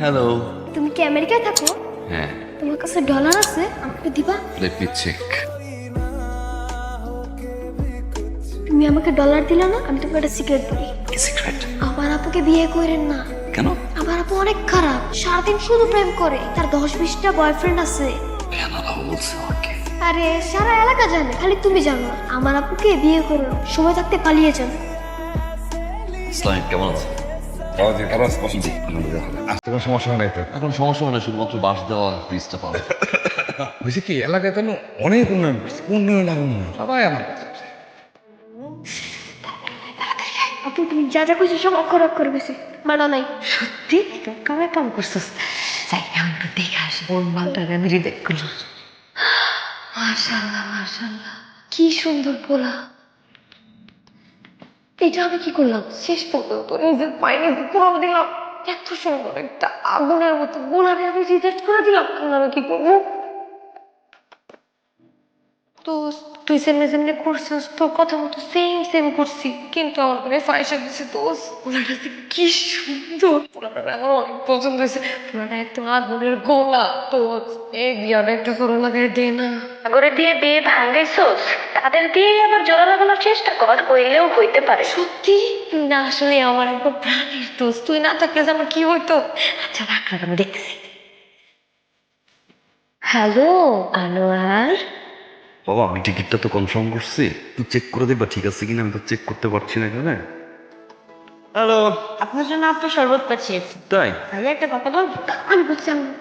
Hello তুমি কি আমেরিকায় থাকো? হ্যাঁ। তোমার কাছে ডলার আছে আমাকে দিবা? লেট মি চেক তুমি আমাকে ডলার দিলে না আমি তোমাকে একটা সিক্রেট বলি কি সিক্রেট আমার আপুকে বিয়ে করেন না। কেন? আমার আপু অনেক খারাপ সারাদিন শুধু প্রেম করে। তার দশ বিশটা বয়ফ্রেন্ড আছে। কেন বাবু বলছে আমাকে? আরে সারা এলাকা জানে খালি তুমি জানো। আমার আপুকে বিয়ে করো সময় থাকতে পালিয়ে যান ইসলামিক কেমন আছে? কোনো সমস্যা হয় নাই তো? এখন সমস্যা মানে শুধুমাত্র বাস দেওয়া ব্রিজটা পাবে হয়েছে কি এলাকায় তো অনেক উন্নয়ন করছে উন্নয়ন আর উন্নয়ন সবাই আমার আপু তুমি যা যা খুশি সব অক্ষর অক্ষর বেশি মানা নাই। সত্যি? কামে কাম করছিস? যাই আমি একটু দেখে আসি ওর মালটাকে আমি রিজেক্ট করলাম। মাশাল্লাহ মাশাল্লাহ কি সুন্দর পোলা। এটা আমি কি করলাম? শেষ পর্যন্ত নিজের পায়ে নিজে পুরো দিলাম। এত সুন্দর একটা আগুনের মতো গোলাপে আমি রিজেক্ট করে দিলাম। আমি কি করব? তো তুই সেমনি সেমনি করছিস তোর কথা মতো সেম সেম করছি। কিন্তু আমার করে ফাইসা দিছে দোষ। পোলাটা কি সুন্দর। পোলাটা আমার অনেক পছন্দ হয়েছে। পোলাটা একদম আগুনের গোলা। তো এই বিয়ার একটা করে লাগাই দে না। আগরে দিয়ে বিয়ে ভাঙ্গাইছোস তাদের দিয়ে আবার জোড়া লাগানোর চেষ্টা কর হইলেও হইতে পারে। সত্যি? না আসলে আমার একবার প্রাণের দোষ। তুই না থাকলে যে আমার কি হইতো? আচ্ছা রাখ আমি দেখছি হ্যালো আনোয়ার। বাবা আমি টিকিটটা তো কনফার্ম করছি। তুই চেক করে দেখবা ঠিক আছে কিনা আমি তো চেক করতে পারছি না এখানে। হ্যালো আপনার জন্য আপনার শরবত পাঠিয়েছি তাই? আমি একটা কথা বলব আমি বুঝলাম না।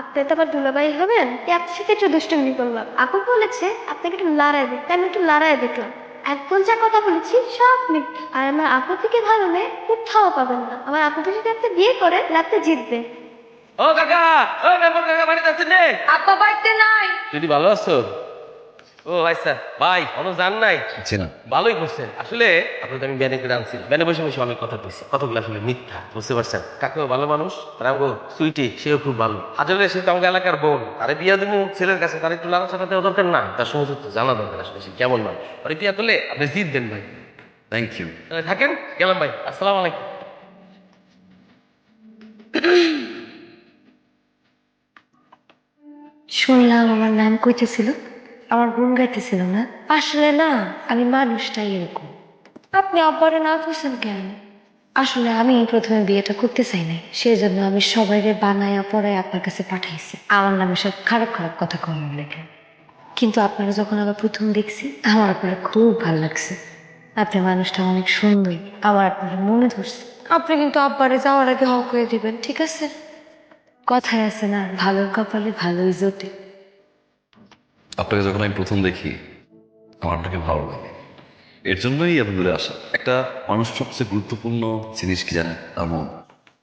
আপনি তো আবার দুলাভাই হবেন? এর সাথে একটু দুষ্টুমি করলাম। আপু বলেছে আপনাকে একটু লড়াই দেখতে আমি একটু লড়াই দেখলাম। একদম যা কথা বলেছি সব মিথ্যা। আর আমার আপু থেকে ধরনে কোথাও পাবেন না। আমার আপুকে যদি আপনি বিয়ে করে রাতে জিতবে। ও কাকা ও মেম্বার কাকা বাড়িতে আছেন রে আপা বাড়িতে নাই। যদি ভালো আছো? ও আচ্ছা ভাই কোনো জান নাই? জি না। ভালোই করছেন। আসলে আপনাদের আমি ব্যানে করে আনছি ব্যানে বসে বসে অনেক কথা কইছি। কতগুলো আসলে মিথ্যা বুঝতে পারছেন? কাকেও ভালো মানুষ আর আমাকে সুইটি সেও খুব ভালো। আসলে সে তো আমাকে এলাকার বোন। আরে বিয়া দেবো ছেলের কাছে তার একটু চাটা দেওয়া দরকার? না তার সমস্ত তো জানা দরকার আসলে সে কেমন মানুষ। আরে বিয়া করলে আপনি জিত দেন ভাই। থ্যাংক ইউ থাকেন? গেলাম ভাই। আসসালামু আলাইকুম। শুনলাম আমার নাম কইতেছিল। আমার গুণ গাইতেছিল না। আসলে না, আমি মানুষটাই এরকম। আপনি আব্বারে না করছেন কেন? আসলে আমি প্রথমে বিয়েটা করতে চাই নাই সেই জন্য আমি সবাইকে বানায়া পড়ায় আপনার কাছে পাঠাইছি। আমার নামে সব খারাপ খারাপ কথা কমেন লেখেন। কিন্তু আপনারা যখন আবার প্রথম দেখছি আমার আপনার খুব ভালো লাগছে। আপনি মানুষটা অনেক সুন্দর, আমার আপনার মনে ধরছে। আপনি কিন্তু আব্বারে যাওয়ার আগে হক করে দিবেন, ঠিক আছে? কথায় আছে না, ভালোর কপালে ভালোই জোটে। আপনাকে যখন আমি প্রথম দেখি, আমার আপনাকে ভালো লাগে। এর জন্যই এত দূরে আসা, একটা মানুষ সবচেয়ে গুরুত্বপূর্ণ জিনিস কি জানে তার মন।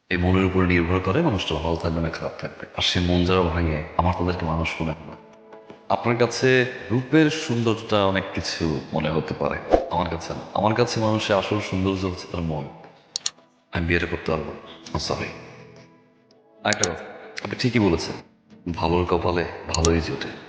এই মনের উপর নির্ভর করে মানুষটা ভালো থাকবে না খারাপ থাকবে। আর সে মন যারা ভাঙে, আমার তাদেরকে মানুষ মনে হয় না। আপনার কাছে রূপের সৌন্দর্যটা অনেক কিছু মনে হতে পারে। আমার কাছে না। আমার কাছে মানুষের আসল সৌন্দর্য হচ্ছে তার মন। আমি বিয়েটা করতে পারব সরি আরেকটা কথা। আপনি ঠিকই বলেছেন। ভালোর কপালে ভালোই জোটে।